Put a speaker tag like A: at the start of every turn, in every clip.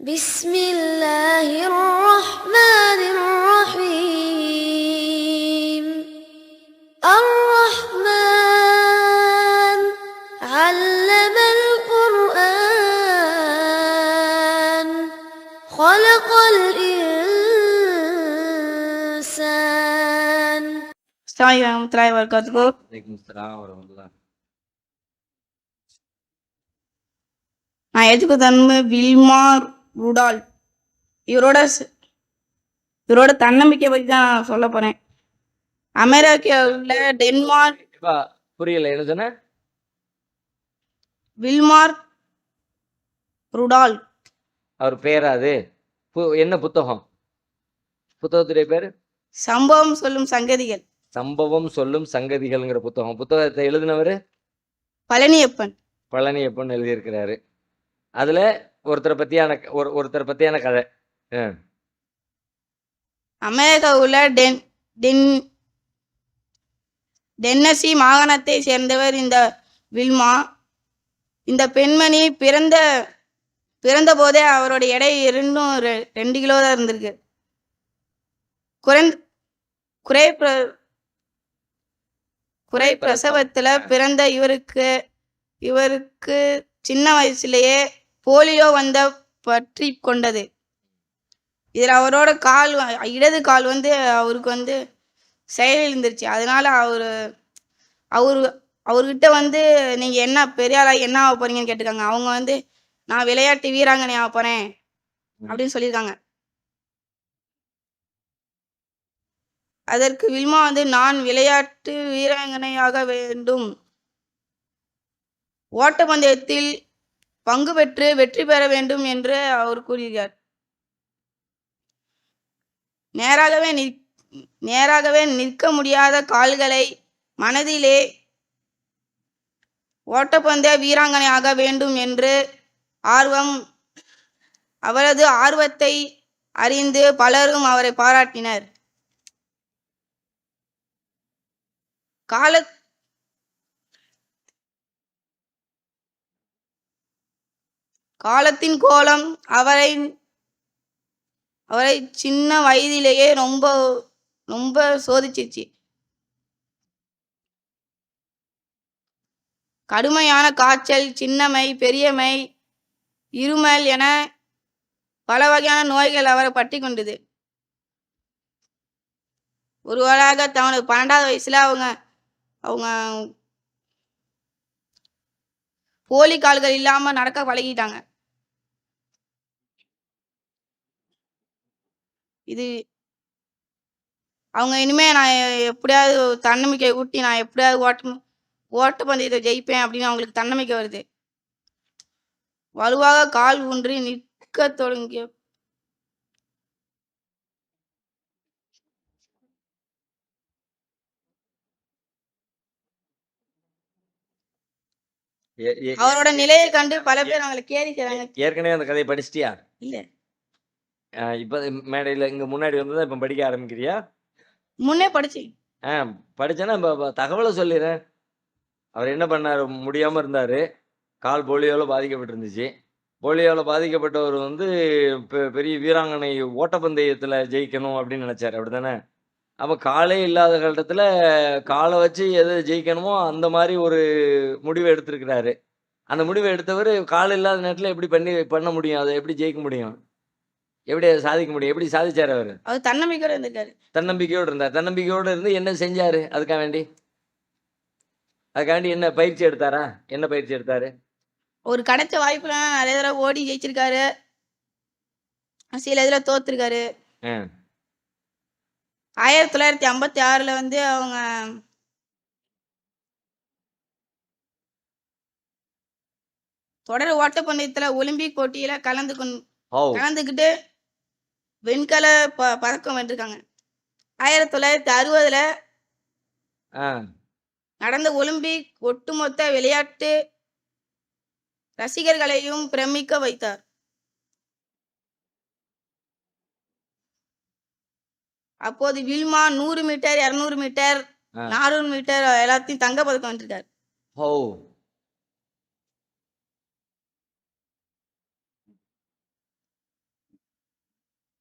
A: بسم الله الرحمن الرحيم الرحمن علم القرآن خلق الإنسان
B: அஸ்ஸலாமு அலைக்கும் வரஹ்மத்துல்லாஹி வபரகாத்துஹு
C: வலைக்கும் அஸ்ஸலாம் வரமத்துல்லா
B: நான் எதுக்கு தன்மை வில்மார் ருடால் இவரோட இவரோட தன்னம்பிக்கை பற்றி தான் நான் சொல்ல போறேன். அமெரிக்காவில் டென்மார்க்
C: புரியல என்ன சொன்ன
B: வில்மார் ருடால்.
C: அவர் பேரா அது. என்ன புத்தகம்? புத்தகத்துடைய பேரு?
B: சம்பவம் சொல்லும் சங்கதிகள்.
C: சம்பவம் சொல்லும் சங்கதிகள்ங்கிற புத்தகம். புத்தகத்தை எழுதினவர்?
B: பழனியப்பன்.
C: பழனியப்பன் எழுதியிருக்கிறாரு. அதுல ஒருத்தரை பத்தியான ஒரு ஒருத்தரை பத்தியான கதை.
B: அமெரிக்காவில் டென் டென் டென்னசி மாகாணத்தை சேர்ந்தவர் இந்த வில்மா. இந்த பெண்மணி பிறந்த பிறந்த போதே அவரோட எடை இரண்டும் ரெண்டு கிலோ தான் இருந்திருக்கு. குறைந்த குறை பிர- குறை பிரசவத்துல பிறந்த இவருக்கு இவருக்கு சின்ன வயசுலயே போலியோ வந்த பற்றி கொண்டது. இதில் அவரோட கால் இடது கால் வந்து அவருக்கு வந்து செயலிழந்துருச்சு அதனால அவர் அவர் அவர்கிட்ட வந்து நீங்கள் என்ன பெரிய ஆளாக என்ன ஆக போறீங்கன்னு கேட்டிருக்காங்க அவங்க வந்து நான் விளையாட்டு வீராங்கனை ஆக போகிறேன் அப்படின்னு சொல்லியிருக்காங்க. அதற்கு வில்மா வந்து நான் விளையாட்டு வீராங்கனையாக வேண்டும். ஓட்டப்பந்தயத்தில் பங்கு பெற்று வெற்றி பெற வேண்டும் என்று அவர் கூறுகிறார். நேராகவே நிற் நேராகவே நிற்க முடியாத கால்களை மனதிலே ஓட்டப்பந்தய வீராங்கனையாக வேண்டும் என்று ஆர்வம் அவரது ஆர்வத்தை அறிந்து பலரும் அவரை பாராட்டினர். கால காலத்தின் கோலம் அவரை அவரை சின்ன வயதிலேயே ரொம்ப ரொம்ப சோதிச்சிச்சு. கடுமையான காய்ச்சல் சின்னமை பெரியமை இருமல் என பல வகையான நோய்கள் அவரை பற்றி கொண்டது. ஒருவராக தவனுக்கு பன்னெண்டாவது வயசுல அவங்க அவங்க போலி கால்கள் இல்லாம நடக்க பழகிட்டாங்க. இது அவங்க இனிமே நான் எப்படியாவது தன்னம்பிக்கை ஊட்டி நான் எப்படியாவது ஓட்டம் ஓட்டப்பந்தயத்தை ஜெயிப்பேன் அப்படின்னு அவங்களுக்கு தன்னம்பிக்கை வருது. வலுவாக கால் ஊன்றி நிற்க தொடங்கிய அவரோட நிலையை கண்டு பல பேர் அவங்களை கேலி செய்றாங்க
C: ஏற்கனவே அந்த கதையை படிச்சிட்டியா?
B: இல்ல.
C: ஆ, இப்ப மேடையில இங்க முன்னாடி வந்ததை இப்ப படிக்க ஆரம்பிக்கிறியா?
B: முன்னே படிச்சு.
C: ஆ படிச்சேன்னா இப்ப- இப்ப தகவலை சொல்லிடுறேன் அவர் என்ன பண்ணாரு? முடியாம இருந்தாரு. கால் போலியோல பாதிக்கப்பட்டிருந்துச்சு. போலியோல பாதிக்கப்பட்டவர் வந்து பெ- பெரிய வீராங்கனை ஓட்டப்பந்தயத்துல ஜெயிக்கணும் அப்படின்னு நினைச்சாரு. அப்படிதானே அப்ப காலே இல்லாத கட்டத்துல காலை வச்சு எது ஜெயிக்கணுமோ அந்த மாதிரி ஒரு முடிவை எடுத்திருக்கிறாரு. அந்த முடிவை எடுத்தவர் கால் இல்லாத நேரத்துல எப்படி பண்ணி பண்ண முடியும்? அதை எப்படி ஜெயிக்க முடியும்? எப்படி அதை சாதிக்க முடியும்? எப்படி சாதிச்சாரு அவர்?
B: அவர் தன்னம்பிக்கையோட இருந்திருக்காரு.
C: தன்னம்பிக்கையோடு இருந்தார். தன்னம்பிக்கையோடு இருந்து என்ன செஞ்சாரு? அதுக்காக வேண்டி? அதுக்காக வேண்டி என்ன பயிற்சி எடுத்தாரா? என்ன பயிற்சி எடுத்தாரு?
B: ஒரு கிடைச்ச வாய்ப்புல நிறைய தடவை ஓடி ஜெயிச்சிருக்காரு. சில இதுல தோத்துருக்காரு. ஆயிரத்தி தொள்ளாயிரத்தி ஐம்பத்தி ஆறுல வந்து அவங்க தொடர் ஓட்டப்பந்தயத்துல ஒலிம்பிக் போட்டியில கலந்து கலந்துக்கிட்டு வெண்கல ப பதக்கம் வென்றிருக்காங்க. ஆயிரத்தி தொள்ளாயிரத்தி அறுபதுல நடந்த ஒலிம்பிக் ஒட்டுமொத்த விளையாட்டு ரசிகர்களையும் பிரமிக்க வைத்தார். அப்போது வில்மா நூறு மீட்டர் இருநூறு மீட்டர். நானூறு மீட்டர் எல்லாத்தையும் தங்க பதக்கம் வென்றிருக்காரு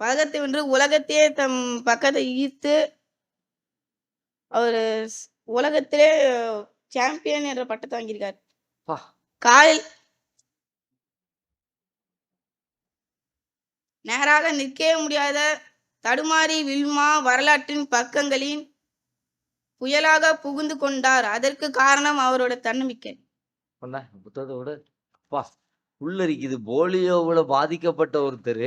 B: பதக்கத்தை வென்று உலகத்தையே தம் பக்கத்தை ஈர்த்து அவர் உலகத்திலே சாம்பியன் என்ற பட்டத்தை வாங்கியிருக்கார். காலில் நேராக நிற்கவே முடியாத தடுமாறி வில்மா வரலாற்றின் பக்கங்களின் புயலாக புகுந்து கொண்டார். அதற்கு காரணம் அவரோட தன்னம்பிக்கை.
C: கொண்டா புத்தகத்தை விட அப்பா உள்ளரிக்குது போலியோவில் பாதிக்கப்பட்ட ஒருத்தர்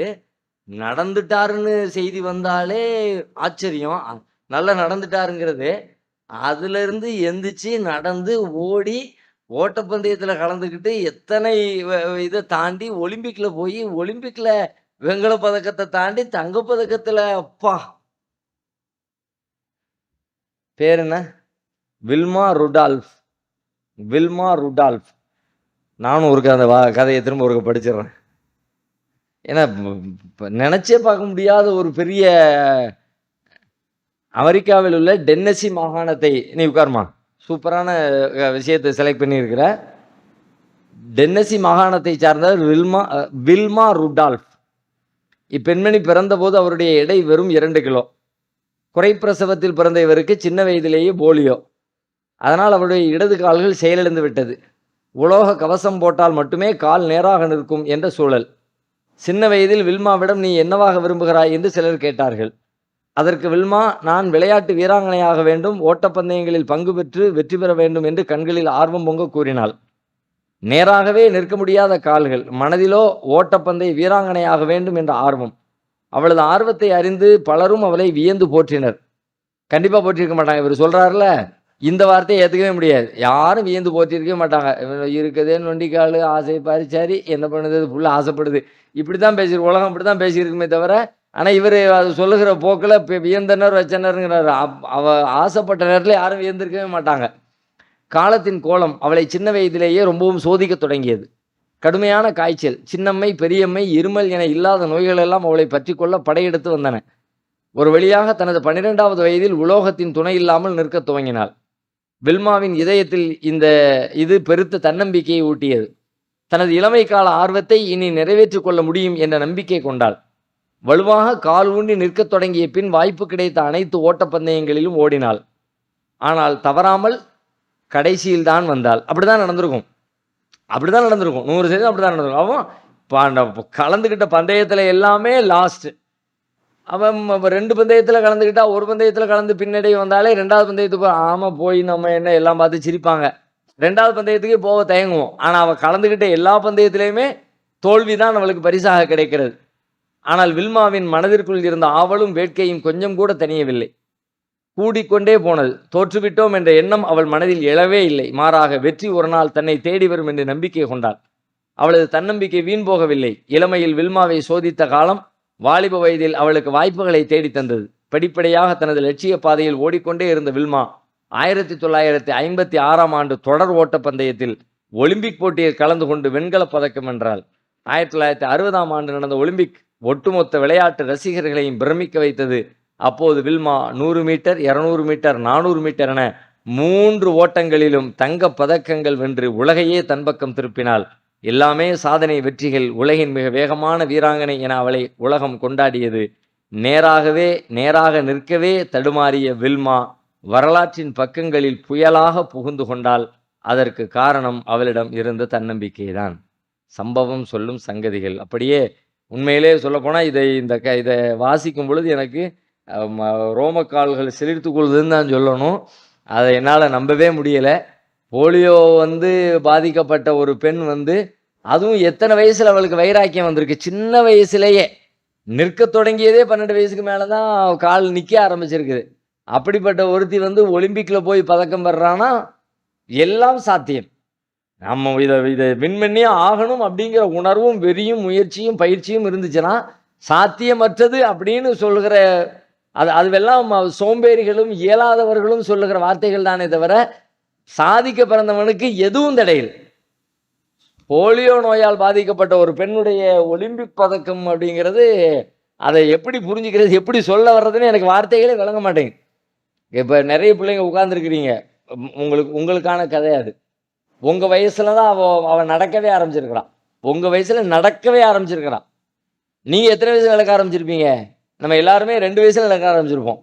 C: நடந்துட்டாருன்னு செய்தி வந்தாலே ஆச்சரியம். நல்லா நடந்துட்டாருங்கிறது. அதுல இருந்து எந்திரிச்சு நடந்து ஓடி ஓட்டப்பந்தயத்துல கலந்துக்கிட்டு எத்தனை இதை தாண்டி ஒலிம்பிக்ல போய் ஒலிம்பிக்ல வெங்கல பதக்கத்தை தாண்டி தங்கப்பதக்கத்துல அப்பா. பேர் என்ன? Wilma Rudolph. Wilma Rudolph. நானும் ஒரு கதை வா கதையை திரும்ப ஒரு படிச்சிடுறேன். ஏன்னா நினச்சே பார்க்க முடியாத ஒரு பெரிய அமெரிக்காவில் உள்ள டென்னசி மாகாணத்தை நீ உட்காருமா? சூப்பரான விஷயத்தை செலக்ட் பண்ணியிருக்கிற. டென்னசி மாகாணத்தை சார்ந்த வில்மா வில்மா ருடால்ஃப். இப்பெண்மணி பிறந்தபோது அவருடைய எடை வெறும் இரண்டு கிலோ. குறைப்பிரசவத்தில் பிறந்த இவருக்கு சின்ன வயதிலேயே போலியோ. அதனால் அவருடைய இடது கால்கள் செயலிழந்து விட்டது. உலோக கவசம் போட்டால் மட்டுமே கால் நேராக நிற்கும் என்ற சூழல். சின்ன வயதில் வில்மாவிடம் நீ என்னவாக விரும்புகிறாய் என்று சிலர் கேட்டார்கள். அதற்கு வில்மா நான் விளையாட்டு வீராங்கனையாக வேண்டும் ஓட்டப்பந்தயங்களில் பங்கு பெற்று வெற்றி பெற வேண்டும் என்று கண்களில் ஆர்வம் பொங்க கூறினாள். நேராகவே நிற்க முடியாத கால்கள் மனதிலோ ஓட்டப்பந்தய வீராங்கனையாக வேண்டும் என்ற ஆர்வம். அவளது ஆர்வத்தை அறிந்து பலரும் அவளை வியந்து போற்றினர். கண்டிப்பாக போற்றிருக்க மாட்டாங்க இவர் சொல்கிறாருல இந்த வார்த்தையை ஏற்றுக்கவே முடியாது. யாரும் வியந்து போற்றிருக்கவே மாட்டாங்க. இவன் இருக்குதே நொண்டிக்கால் ஆசை பாரிச்சாரி என்ன பண்ணுது ஃபுல்லாக ஆசைப்படுது. இப்படி தான் பேசி உலகம் இப்படி தான் பேசியிருக்குமே தவிர ஆனால் இவர் அது சொல்லுகிற போக்கில் இப்போ வியந்தனர் வச்சனருங்கிறார். அவ ஆசைப்பட்ட நேரத்தில் யாரும் வியந்திருக்கவே மாட்டாங்க. காலத்தின் கோலம் அவளை சின்ன வயதிலேயே ரொம்பவும் சோதிக்க தொடங்கியது. கடுமையான காய்ச்சல் சின்னம்மை பெரியம்மை இருமல் என இல்லாத நோய்கள் எல்லாம் அவளை பற்றி கொள்ள படையெடுத்து வந்தன. ஒரு வழியாக தனது பன்னிரெண்டாவது வயதில் உலோகத்தின் துணை இல்லாமல் நிற்க துவங்கினாள். வில்மாவின் இதயத்தில் இந்த இது பெருத்த தன்னம்பிக்கையை ஊட்டியது. தனது இளமை கால ஆர்வத்தை இனி நிறைவேற்றிக் கொள்ள முடியும் என்ற நம்பிக்கை கொண்டாள். வலுவாக கால் ஊண்டி நிற்கத் தொடங்கிய பின் வாய்ப்பு கிடைத்த அனைத்து ஓட்டப்பந்தயங்களிலும் ஓடினாள். ஆனால் தவறாமல் கடைசியில் தான் வந்தாள். அப்படிதான் நடந்திருக்கும். அப்படிதான் நடந்திருக்கும். நூறு சதவீதம் அப்படிதான் நடந்திருக்கும். அவன் ப- கலந்துக்கிட்ட பந்தயத்தில் எல்லாமே லாஸ்ட்டு அவன் ரெண்டு பந்தயத்தில் கலந்துக்கிட்டா ஒரு பந்தயத்தில் கலந்து பின்னடை வந்தாலே ரெண்டாவது பந்தயத்துக்கு ஆமாம் போய் நம்ம என்ன எல்லாம் பார்த்து சிரிப்பாங்க. ரெண்டாவது பந்தயத்துக்கே போக தயங்குவோம். ஆனால் அவன் கலந்துக்கிட்ட எல்லா பந்தயத்திலையுமே தோல்வி தான் நம்மளுக்கு பரிசாக கிடைக்கிறது. ஆனால் வில்மாவின் மனதிற்குள் இருந்த ஆவலும் வேட்கையும் கொஞ்சம் கூட தனியவில்லை கூடிக்கொண்டே போனது. தோற்றுவிட்டோம் என்ற எண்ணம் அவள் மனதில் எழவே இல்லை. மாறாக வெற்றி ஒரு நாள் தன்னை தேடி வரும் என்று நம்பிக்கை கொண்டாள். அவளது தன்னம்பிக்கை வீண் போகவில்லை. இளமையில் வில்மாவை சோதித்த காலம் வாலிப வயதில் அவளுக்கு வாய்ப்புகளை தேடித் தந்தது. படிப்படியாக தனது லட்சிய பாதையில் ஓடிக்கொண்டே இருந்த வில்மா ஆயிரத்தி தொள்ளாயிரத்தி ஐம்பத்தி ஆறாம் ஆண்டு தொடர் ஓட்ட பந்தயத்தில் ஒலிம்பிக் போட்டியில் கலந்து கொண்டு வெண்கலப் பதக்கம் வென்றாள். ஆயிரத்தி தொள்ளாயிரத்தி அறுபதாம் ஆண்டு நடந்த ஒலிம்பிக் ஒட்டுமொத்த விளையாட்டு ரசிகர்களையும் பிரமிக்க வைத்தது. அப்போது வில்மா நூறு மீட்டர் இருநூறு மீட்டர் நானூறு மீட்டர் என மூன்று ஓட்டங்களிலும் தங்கப் பதக்கங்கள் வென்று உலகையே தன்பக்கம் திருப்பினாள். எல்லாமே சாதனை வெற்றிகள் உலகின் மிக வேகமான வீராங்கனை என அவளை உலகம் கொண்டாடியது. நேராகவே நேராக நிற்கவே தடுமாறிய வில்மா வரலாற்றின் பக்கங்களில் புயலாக புகுந்து கொண்டால் அதற்கு காரணம் அவளிடம் இருந்த தன்னம்பிக்கைதான். சம்பவம் சொல்லும் சங்கதிகள். அப்படியே உண்மையிலே சொல்லப்போனால் இதை இந்த க இதை வாசிக்கும் பொழுது எனக்கு ரோமக்கால்கள் சிலிர்த்து கொள்ளுதுன்னு தான் சொல்லணும். அதை என்னால் நம்பவே முடியலை. போலியோ வந்து பாதிக்கப்பட்ட ஒரு பெண் வந்து அதுவும் எத்தனை வயசுல அவளுக்கு வைராக்கியம் வந்திருக்கு? சின்ன வயசுலேயே. நிற்க தொடங்கியதே பன்னெண்டு வயசுக்கு மேலே தான் கால் நிற்க ஆரம்பிச்சிருக்குது. அப்படிப்பட்ட ஒருத்தி வந்து ஒலிம்பிக்கில் போய் பதக்கம் பெறான்னா எல்லாம் சாத்தியம். நம்ம இதை இதை வின் பண்ணியே ஆகணும் அப்படிங்கிற உணர்வும் வெறியும் முயற்சியும் பயிற்சியும் இருந்துச்சுன்னா சாத்தியமற்றது அப்படின்னு சொல்லுகிற அது அதுவெல்லாம் சோம்பேறிகளும் இயலாதவர்களும் சொல்லுகிற வார்த்தைகள் தானே தவிர சாதிக்க பிறந்தவனுக்கு எதுவும் தடையில் போலியோ நோயால் பாதிக்கப்பட்ட ஒரு பெண்ணுடைய ஒலிம்பிக் பதக்கம் அப்படிங்கிறது அதை எப்படி புரிஞ்சுக்கிறது எப்படி சொல்ல வர்றதுன்னு எனக்கு வார்த்தைகளே விளங்க மாட்டேங்குது. இப்போ நிறைய பிள்ளைங்க உட்கார்ந்துருக்கிறீங்க. உங்களுக்கு உங்களுக்கான கதை அது. உங்கள் வயசில் தான் அவள் அவன் நடக்கவே ஆரம்பிச்சிருக்கிறான். உங்கள் வயசில் நடக்கவே ஆரம்பிச்சிருக்கிறான். நீங்கள் எத்தனை வயசில் நடக்க ஆரம்பிச்சிருப்பீங்க? நம்ம எல்லாருமே ரெண்டு வயசில் நடக்க ஆரம்பிச்சிருப்போம்.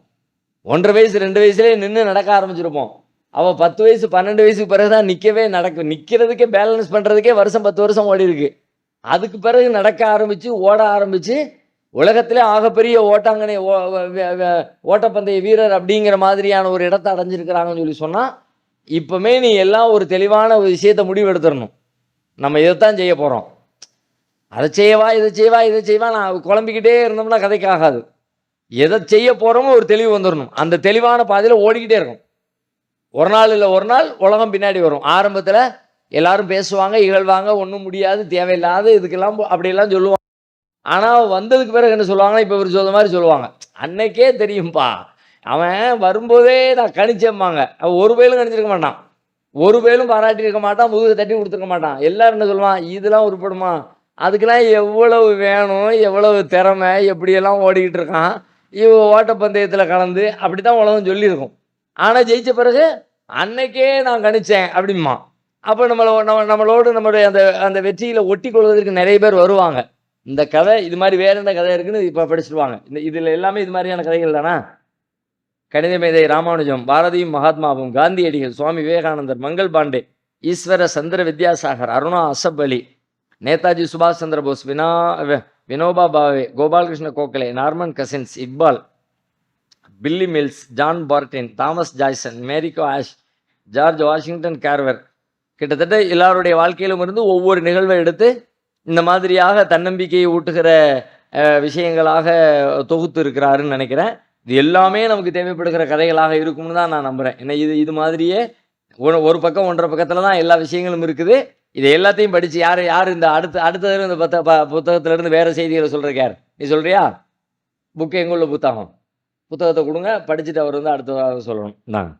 C: ஒன்றரை வயசு ரெண்டு வயசுலேயே நின்று நடக்க ஆரம்பிச்சிருப்போம். அவள் பத்து வயசு பன்னெண்டு வயசுக்கு பிறகு தான் நிற்கவே நடக்கும். நிற்கிறதுக்கே பேலன்ஸ் பண்ணுறதுக்கே வருஷம் பத்து வருஷம் ஓடி இருக்கு. அதுக்கு பிறகு நடக்க ஆரம்பித்து ஓட ஆரம்பித்து உலகத்திலே ஆகப்பெரிய ஓட்டாங்கனை ஓ- வ- ஓட்டப்பந்தய வீரர் அப்படிங்கிற மாதிரியான ஒரு இடத்தை அடைஞ்சிருக்கிறாங்கன்னு சொல்லி சொன்னால் இப்போமே நீ எல்லாம் ஒரு தெளிவான ஒரு விஷயத்தை முடிவெடுத்துடணும். நம்ம இதைத்தான் செய்ய போகிறோம் அதை செய்யவா இதை செய்வா இதை செய்வா நான் குழம்பிக்கிட்டே இருந்தோம்னா கதைக்கு ஆகாது. எதை செய்ய போகிறோமோ ஒரு தெளிவு வந்துடணும். அந்த தெளிவான பாதையில் ஓடிக்கிட்டே இருக்கும் ஒரு நாள் இல்லை ஒரு நாள் உலகம் பின்னாடி வரும். ஆரம்பத்தில் எல்லாரும் பேசுவாங்க இகழ்வாங்க ஒன்றும் முடியாது தேவையில்லாத இதுக்கெல்லாம் அப்படியெல்லாம் சொல்லுவாங்க. ஆனால் வந்ததுக்கு பிறகு என்ன சொல்லுவாங்கன்னா இப்போ இவர் சொல்ற மாதிரி சொல்லுவாங்க. அன்னைக்கே தெரியும்ப்பா அவன் வரும்போதே நான் கணிச்சேம்பாங்க அவன் ஒரு பயிலும் கணிச்சிருக்க மாட்டான். ஒரு பயிலும் பாராட்டி இருக்க மாட்டான் முதுகு தட்டி கொடுத்துருக்க மாட்டான். எல்லாரும் என்ன சொல்லுவான் இதெல்லாம் உருப்படுமா? அதுக்கெல்லாம் எவ்வளவு வேணும் எவ்வளவு திறமை எப்படியெல்லாம் ஓடிக்கிட்டு இருக்கான்? இவ ஓட்டப்பந்தயத்தில் கலந்து அப்படி தான் உலகம் சொல்லியிருக்கும். ஆனால் ஜெயித்த பிறகு அன்னைக்கே நான் கணிச்சேன் அப்படிமா அப்போ நம்மளை நம்ம நம்மளோடு நம்மளுடைய அந்த அந்த வெற்றியில் ஒட்டி கொள்வதற்கு நிறைய பேர் வருவாங்க. இந்த கதை இது மாதிரி வேற என்ன கதை இருக்குன்னு இப்போ படிச்சிருவாங்க. இந்த இதில் எல்லாமே இது மாதிரியான கதைகள் தானா? கணித மேதை ராமானுஜம் பாரதியும் மகாத்மாவும் காந்தியடிகள் சுவாமி விவேகானந்தர் மங்கள் பாண்டே ஈஸ்வர சந்திர வித்யாசாகர் அருணா அசப் அலி நேதாஜி சுபாஷ் சந்திர போஸ் வினா Vinoba Bhave Gopalakrishna Gokhale Norman Cousins Iqbal Billy Mills John Bardeen Thomas Joyson மேரிகோ ஆஷ் ஜார்ஜ் வாஷிங்டன் கேர்வர். கிட்டத்தட்ட எல்லாருடைய வாழ்க்கையிலும் இருந்து ஒவ்வொரு நிகழ்வை எடுத்து இந்த மாதிரியாக தன்னம்பிக்கையை ஊட்டுகிற விஷயங்களாக தொகுத்து இருக்கிறாருன்னு நினைக்கிறேன். இது எல்லாமே நமக்கு தேவைப்படுகிற கதைகளாக இருக்கும்னு தான் நான் நம்புகிறேன் ஏன்னா இது இது மாதிரியே ஒரு ஒரு பக்கம் ஒன்றரை பக்கத்தில் தான் எல்லா விஷயங்களும் இருக்குது. இது எல்லாத்தையும் படித்து யார் யார் இந்த அடுத்த அடுத்தது இந்த பத்த ப புத்தகத்திலேருந்து வேறு செய்திகளை சொல்கிறேன் யார்? நீ சொல்கிறியா புக்கு எங்குள்ள உள்ள புத்தகம்? புத்தகத்தை கொடுங்க படிச்சுட்டு அவர் வந்து அடுத்ததாக சொல்லணும். நான்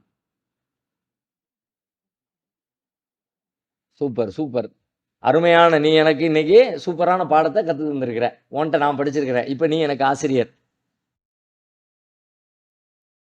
C: சூப்பர் சூப்பர். அருமையான நீ எனக்கு இன்னைக்கு சூப்பரான பாடத்தை கற்று தந்திருக்கிற. உன்கிட்ட நான் படிச்சிருக்கிறேன். இப்போ நீ எனக்கு ஆசிரியர்.